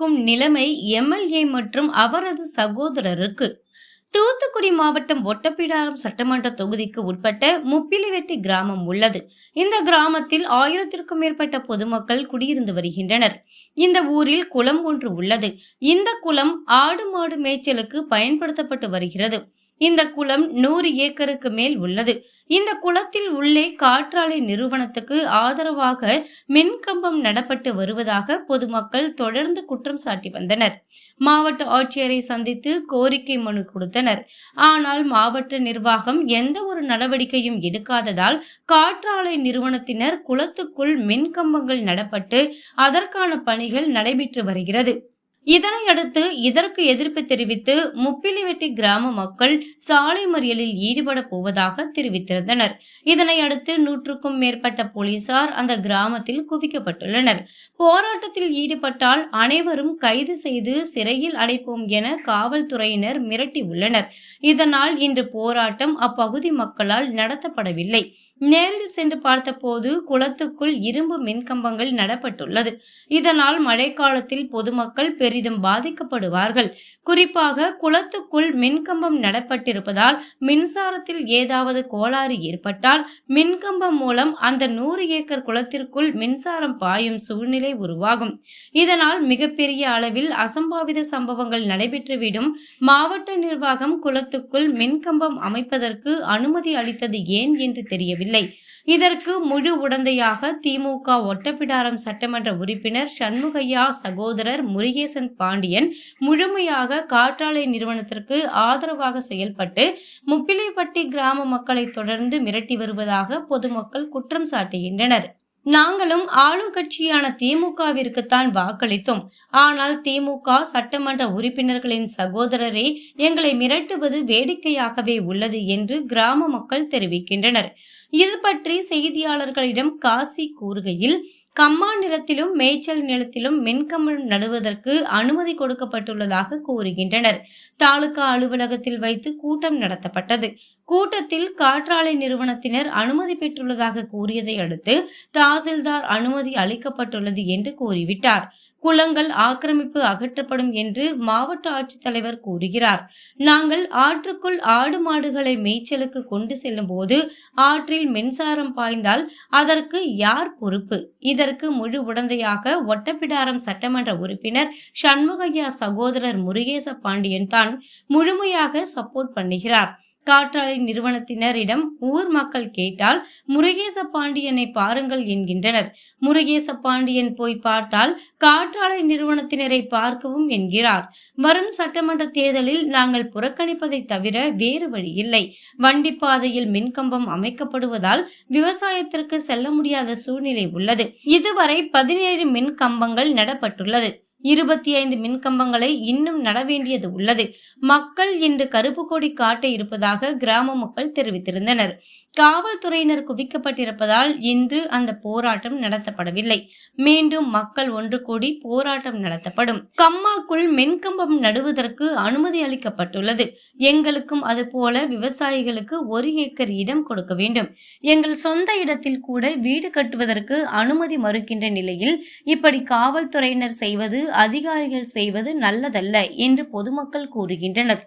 இருக்கும் நிலைமை எம்எல்ஏ மற்றும் அவரது சகோதரருக்கு. தூத்துக்குடி மாவட்டம் ஒட்டப்பிடாரம் சட்டமன்ற தொகுதிக்கு உட்பட்ட முப்பிலிவெட்டி கிராமம் உள்ளது. இந்த கிராமத்தில் ஆயிரத்திற்கும் மேற்பட்ட பொதுமக்கள் குடியிருந்து வருகின்றனர். இந்த ஊரில் குளம் ஒன்று உள்ளது. இந்த குளம் ஆடு மாடு மேய்ச்சலுக்கு பயன்படுத்தப்பட்டு வருகிறது. இந்த குளம் நூறு ஏக்கருக்கு மேல் உள்ளது. இந்த குளத்தில் உள்ளே காற்றாலை நிறுவனத்துக்கு ஆதரவாக மின்கம்பம் நடப்பட்டு வருவதாக பொதுமக்கள் தொடர்ந்து குற்றம் சாட்டி வந்தனர். மாவட்ட ஆட்சியரை சந்தித்து கோரிக்கை மனு கொடுத்தனர். ஆனால் மாவட்ட நிர்வாகம் எந்த ஒரு நடவடிக்கையும் எடுக்காததால் காற்றாலை நிறுவனத்தினர் குளத்துக்குள் மின்கம்பங்கள் நடப்பட்டு அதற்கான பணிகள் நடைபெற்று வருகிறது. இதனையடுத்து இதற்கு எதிர்ப்பு தெரிவித்து முப்பிலிவெட்டி கிராம மக்கள் சாலை மறியலில் ஈடுபட போவதாக தெரிவித்திருந்தனர். இதனையடுத்து நூற்றுக்கும் மேற்பட்ட போலீசார் அந்த கிராமத்தில் குவிக்கப்பட்டுள்ளனர். போராட்டத்தில் ஈடுபட்டால் அனைவரும் கைது செய்து சிறையில் அடைப்போம் என காவல்துறையினர் மிரட்டி உள்ளனர். இதனால் இன்று போராட்டம் அப்பகுதி மக்களால் நடத்தப்படவில்லை. நேரில் சென்று பார்த்தபோது குளத்துக்குள் இரும்பு மின்கம்பங்கள் நடப்பட்டுள்ளது. இதனால் மழைக்காலத்தில் பொதுமக்கள் பெரிதும் பாதிக்கப்படுவார்கள். குறிப்பாக குளத்துக்குள் மின்கம்பம் நடப்பட்டிருப்பதால் மின்சாரத்தில் ஏதாவது கோளாறு ஏற்பட்டால் மின்கம்பம் மூலம் அந்த நூறு ஏக்கர் குளத்திற்குள் மின்சாரம் பாயும் சூழ்நிலை உருவாகும். இதனால் மிகப்பெரிய அளவில் அசம்பாவித சம்பவங்கள் நடைபெற்றுவிடும். மாவட்ட நிர்வாகம் குளத்துக்குள் மின்கம்பம் அமைப்பதற்கு அனுமதி அளித்தது ஏன் என்று தெரியவில்லை. இதற்கு முழு உடந்தையாக திமுக ஒட்டப்பிடாரம் சட்டமன்ற உறுப்பினர் சண்முகையா சகோதரர் முருகேசன் பாண்டியன் முழுமையாக காற்றாலை நிறுவனத்திற்கு ஆதரவாக செயல்பட்டு முப்பிலைப்பட்டி கிராம மக்களை தொடர்ந்து மிரட்டி வருவதாக பொதுமக்கள் குற்றம் சாட்டுகின்றனர். நாங்களும் ஆளும் கட்சியான திமுகவிற்குத்தான் வாக்களித்தோம். ஆனால் திமுக சட்டமன்ற உறுப்பினர்களின் சகோதரரே எங்களை மிரட்டுவது வேடிக்கையாகவே உள்ளது என்று கிராம மக்கள் தெரிவிக்கின்றனர். இது பற்றி செய்தியாளர்களிடம் காசி கூறுகையில் கம்மா நிலத்திலும் மேய்ச்சல் நிலத்திலும் மின்கம்பம் நடுவதற்கு அனுமதி கொடுக்கப்பட்டுள்ளதாக கூறுகின்றனர். தாலுகா அலுவலகத்தில் வைத்து கூட்டம் நடத்தப்பட்டது. கூட்டத்தில் காற்றாலை நிறுவனத்தினர் அனுமதி பெற்றுள்ளதாக கூறியதை அடுத்து தாசில்தார் அனுமதி அளிக்கப்பட்டுள்ளது என்று கூறிவிட்டார். குளங்கள் ஆக்கிரமிப்பு அகற்றப்படும் என்று மாவட்ட ஆட்சித்தலைவர் கூறுகிறார். நாங்கள் ஆற்றுக்குள் ஆடு மாடுகளை மேய்ச்சலுக்கு கொண்டு செல்லும் போது ஆற்றில் மின்சாரம் பாய்ந்தால் அதற்கு யார் பொறுப்பு? இதற்கு முழு உடந்தையாக ஒட்டப்பிடாரம் சட்டமன்ற உறுப்பினர் சண்முகையா சகோதரர் முருகேச பாண்டியன் தான் முழுமையாக சப்போர்ட் பண்ணுகிறார். காற்றாலை நிறுவனத்தினரிடம் ஊர் மக்கள் கேட்டால் முருகேச பாண்டியனை பாருங்கள் என்கின்றனர். முருகேச பாண்டியன் போய் பார்த்தால் காற்றாலை நிறுவனத்தினரை பார்க்கவும் என்கிறார். வரும் சட்டமன்ற தேர்தலில் நாங்கள் புறக்கணிப்பதை தவிர வேறு வழி இல்லை வண்டி பாதையில் மின்கம்பம் அமைக்கப்படுவதால் விவசாயத்திற்கு செல்ல முடியாத சூழ்நிலை உள்ளது. இதுவரை பதினேழு மின் கம்பங்கள் நடப்பட்டுள்ளது. இருபத்தி ஐந்து மின்கம்பங்களை இன்னும் நட வேண்டியது உள்ளது. மக்கள் இன்று கருப்பு கொடி காட்ட இருப்பதாக கிராம மக்கள் தெரிவித்திருந்தனர். காவல்துறையினர் குவிக்கப்பட்டிருப்பதால் இன்று அந்த போராட்டம் நடத்தப்படவில்லை. மீண்டும் மக்கள் ஒன்று கூடி போராட்டம் நடத்தப்படும். கம்மாக்குள் மின்கம்பம் நடுவதற்கு அனுமதி அளிக்கப்பட்டுள்ளது. எங்களுக்கும் அதுபோல விவசாயிகளுக்கு ஒரு ஏக்கர் இடம் கொடுக்க வேண்டும். எங்கள் சொந்த இடத்தில் கூட வீடு கட்டுவதற்கு அனுமதி மறுக்கின்ற நிலையில் இப்படி காவல்துறையினர் செய்வது அதிகாரிகள் செய்வது நல்லதல்ல என்று பொதுமக்கள் கூறுகின்றனர்.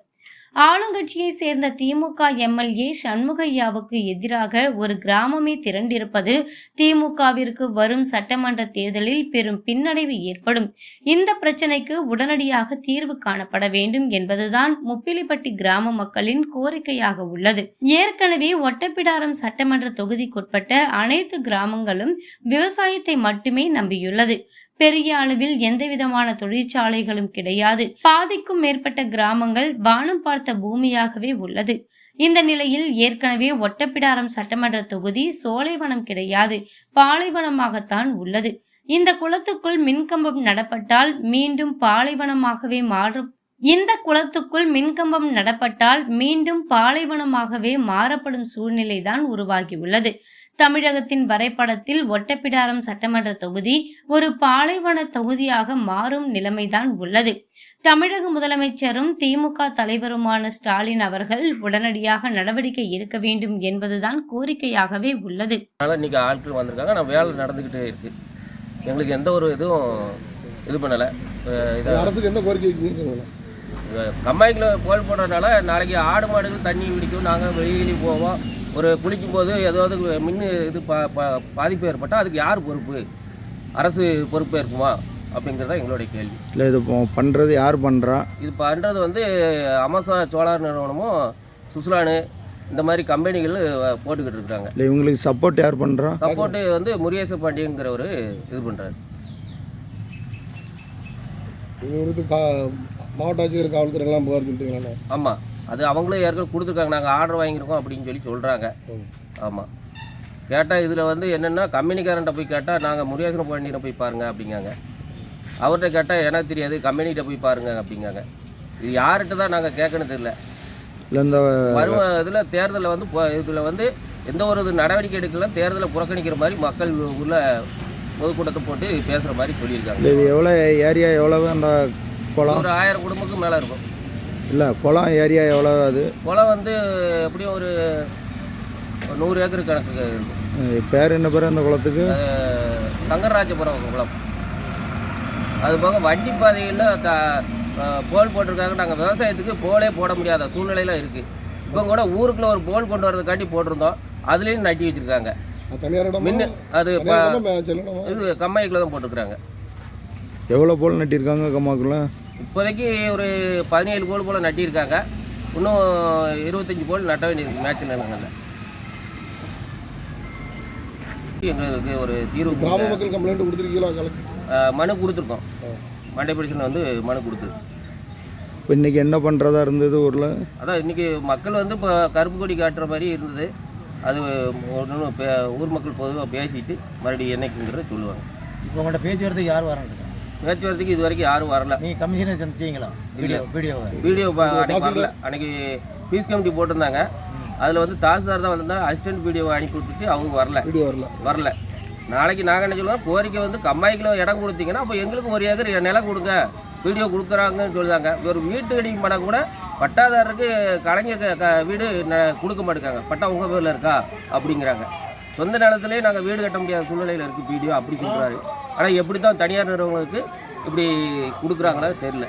ஆளுங்கட்சியை சேர்ந்த திமுக எம்எல்ஏ சண்முகையாவுக்கு எதிராக ஒரு கிராமமே திரண்டிருப்பது திமுகவிற்கு வரும் சட்டமன்ற தேர்தலில் பெரும் பின்னடைவு ஏற்படும். இந்த பிரச்சனைக்கு உடனடியாக தீர்வு காணப்பட வேண்டும் என்பதுதான் முப்பிலிப்பட்டி கிராம மக்களின் கோரிக்கையாக உள்ளது. ஏற்கனவே ஒட்டப்பிடாரம் சட்டமன்ற தொகுதிக்குட்பட்ட அனைத்து கிராமங்களும் விவசாயத்தை மட்டுமே நம்பியுள்ளது. பெரிய அளவில் எந்தவிதமான தொழிற்சாலைகளும் கிடையாது. பாதிக்கும் மேற்பட்ட கிராமங்கள் வானம் பார்த்த பூமியாகவே உள்ளது. இந்த நிலையில் ஏற்கனவே ஒட்டப்பிடாரம் சட்டமன்ற தொகுதி சோலைவனம் கிடையாது. பாலைவனமாகத்தான் உள்ளது. இந்த குளத்துக்குள் மின்கம்பம் நடப்பட்டால் மீண்டும் பாலைவனமாகவே மாறும். இந்த குளத்துக்குள் மின்கம்பம் நடப்பட்டால் மீண்டும் பாலைவனமாகவே மாறப்படும் சூழ்நிலைதான் உருவாகியுள்ளது. தமிழகத்தின் வரைபடத்தில் ஒட்டப்பிடாரம் சட்டமன்ற தொகுதி ஒரு பாலைவன தொகுதியாக மாறும் நிலைமைதான் உள்ளது. தமிழக முதலமைச்சரும் திமுக தலைவருமான ஸ்டாலின் அவர்கள் உடனடியாக நடவடிக்கை எடுக்க வேண்டும் என்பதுதான் கோரிக்கையாகவே உள்ளது. அதனால் இன்றைக்கி ஆட்கள் வந்திருக்காங்க. நான் வேலை நடந்துக்கிட்டே இருக்குது எங்களுக்கு எந்த ஒரு இதுவும் இது பண்ணலை. இதை அரசுக்கு என்ன கோரிக்கை கம்மாய்க்குள்ள போல் போடுறதுனால நாளைக்கு ஆடு மாடுகள் தண்ணி பிடிக்கும் நாங்கள் வெளியே போவோம். ஒரு குளிக்கும் போது ஏதாவது மின் இது பா பா- பாதிப்பு ஏற்பட்டால் அதுக்கு யார் பொறுப்பு? அரசு பொறுப்பு இருக்குமா? அப்படிங்கிறத எங்களுடைய கேள்வி. இல்லை இது பண்ணுறது யார் பண்ணுறா இது பண்ணுறது வந்து அமசா சோலார் நிறுவனமும் சுஸ்லானு இந்த மாதிரி கம்பெனிகள் போட்டுக்கிட்டு இருக்காங்க. இல்லை இவங்களுக்கு சப்போர்ட் யார் பண்ணுறா சப்போர்ட்டு வந்து முருகேச பாண்டியங்கிறவர் இது பண்ணுறாரு மாவட்ட ஆட்சியர் காவல்துறை எல்லாம் புகார் சொல்லிட்டீங்களா ஆமாம் அது அவங்களும் ஏற்கனவே கொடுத்துருக்காங்க நாங்கள் ஆர்டர் வாங்கியிருக்கோம் அப்படின்னு சொல்லி சொல்கிறாங்க ஆமாம் கேட்டால் இதில் வந்து என்னென்னா கம்பெனிக்காரன்ட்ட போய் கேட்டால் நாங்கள் முருகேசன பாண்டியனை போய் பாருங்க அப்படிங்காங்க. அவர்கிட்ட கேட்டால் எனக்கு தெரியாது கம்பெனிகிட்ட போய் பாருங்க அப்படிங்காங்க. இது யார்கிட்ட தான் நாங்கள் கேட்கணும் தெரியல. இல்லை இந்த வரும் இதில் தேர்தலில் வந்து இதில் வந்து எந்த ஒரு இது நடவடிக்கை எடுக்கல தேர்தலை புறக்கணிக்கிற மாதிரி மக்கள் உள்ள பொதுக்கூட்டத்தை போட்டு பேசுகிற மாதிரி சொல்லியிருக்காங்க. இது எவ்வளோ ஏரியா எவ்வளவு அந்த குளம். ஒரு ஆயிரம் குடும்பத்துக்கு மேலே இருக்கும். இல்லை குளம் ஏரியா எவ்வளோ அது? குளம் வந்து எப்படியும் ஒரு நூறு ஏக்கர் கணக்கு இருக்கும். பேர் என்ன பேர் அந்த குளத்துக்கு? சங்கரராஜபுரம் குளம். அது போக வண்டி பாதையில் த போல் போட்டிருக்காங்க. நாங்கள் விவசாயத்துக்கு போலே போட முடியாத சூழ்நிலையில் இருக்குது இப்போ கூட ஊருக்குள்ள ஒரு போல் கொண்டு வரதுக்காண்டி போட்டிருந்தோம். அதுலேயும் நட்டி வச்சுருக்காங்க. மின்னு அது இது கம்மாய்க்கில் தான் போட்டிருக்கிறாங்க. எவ்வளோ போல் நட்டியிருக்காங்க கம்மாக்குள்ள? இப்போதைக்கு ஒரு பதினேழு போல் போல் நட்டியிருக்காங்க. இன்னும் இருபத்தஞ்சி போல் நட்ட வேண்டியிருக்கு மேட்ச் நிலங்களில் எங்களுக்கு ஒரு தீர்வு கிராம. மக்கள் கம்ப்ளைண்ட் கொடுத்துருக்கீங்களா மனு கொடுத்துருக்கோம். மண்டை பிடிச்சன் வந்து மனு கொடுத்துருக்கோம். இப்போ இன்றைக்கி என்ன பண்ணுறதா இருந்தது ஊரில்? அதான் இன்றைக்கி மக்கள் வந்து இப்போ கருப்பு கொடி காட்டுற மாதிரி இருந்தது. அது ஒன்று ஊர் மக்கள் பொதுவாக பேசிட்டு மறுபடியும் என்னைக்குங்கிறத சொல்லுவாங்க. இப்போ உங்கள்கிட்ட பேச்சுவார்த்தை யார் வரணும் பேச்சுவார்த்தைக்கு இது வரைக்கும் யாரும் வரல. நீ கமிஷனை சந்திச்சீங்களா வீடியோ வீடியோ ப- அன்னைக்கு வரல. அன்னைக்கு பீஸ் கமிட்டி போட்டிருந்தாங்க. அதில் வந்து தாசில்தார் தான் வந்திருந்தாங்க அசிஸ்டன்ட் வீடியோவை அனுப்பி விட்டுட்டு அவங்க வரல. வீடியோ வரல. வரல. நாளைக்கு நாங்கள் என்ன சொல்லுவோம்? கோரிக்கை வந்து கம்மாய்க்கில் இடம் கொடுத்தீங்கன்னா அப்போ எங்களுக்கு ஒரு ஏக்கர் நிலம் கொடுங்க. வீடியோ கொடுக்குறாங்கன்னு சொல்லுதாங்க ஒரு வீட்டு அடி பணம் கூட பட்டாதாரருக்கு கலைஞர் வீடு ந- கொடுக்க மாட்டேங்காங்க பட்டா உங்கள் பேரில் இருக்கா? அப்படிங்கிறாங்க. சொந்த நிலத்திலே நாங்கள் வீடு கட்ட முடியாத சூழ்நிலையில் இருக்குது பிடிஓ அப்படி சொல்கிறாரு ஆனால் எப்படி தான் தனியார் நிறுவனங்களுக்கு இப்படி கொடுக்குறாங்களோ தெரியல.